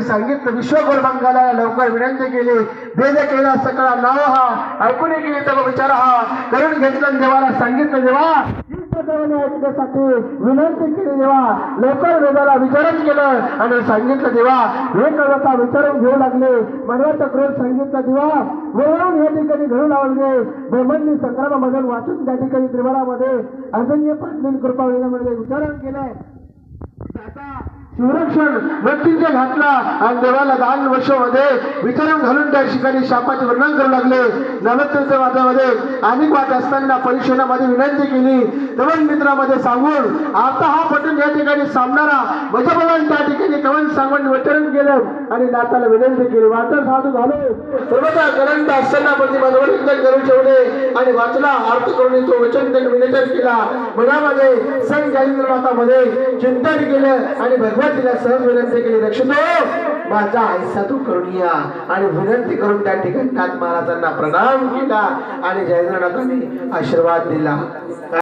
सांगितलं विश्वगुरुमंगाला लवकर विनंती केली. भेद केला सकळा नाव हा ऐकून केली तव विचार हा. करून घेतलं देवाला सांगितलं देवा. ऐकण्यासाठी विनंती केली देवा. लवकर वेदाला विचारण केलं आणि सांगितलं देवा. हे कळता विचारून घेऊ लागले. मनवाचा क्रोध सांगितलं देवा. वळवून या ठिकाणी घडू लावले ब्रह्मणनी संग्रामामधून वाचून त्या ठिकाणी त्रिवारामध्ये अजन्य पाटलीन कृपा वेदामध्ये विचारण केलंय आता संरक्षण व्यक्तीने घातला आणि देवाला दान वर्षामध्ये वितरण घालून त्या ठिकाणी शापाचे वर्णन करू लागले. नवत्रच्या वादामध्ये अनेक वाद असताना परिषदामध्ये विनंती केली. नवन मित्रामध्ये सांगून आता हा पटून या ठिकाणी सामणारा भजभवन त्या ठिकाणी नवन सांगून वितरण केलं आणि नाताला विनंती केली. वाचन साधू झालो. सर्वदा करंट असताना म्हणजे पती मनोरंजन करून ठेवले आणि वाचला अर्थ करून तो वचन विनंतन केला. मनामध्ये संत जालिंद्र मातामध्ये चिंतन केलं आणि भगवतीला सहज विनंती केली रक्षितो माझा ऐसा तू करून या. आणि विनंती करून त्या ठिकाणी नाथ महाराजांना प्रणाम केला आणि जयेंद्रनाथांनी आशीर्वाद दिला.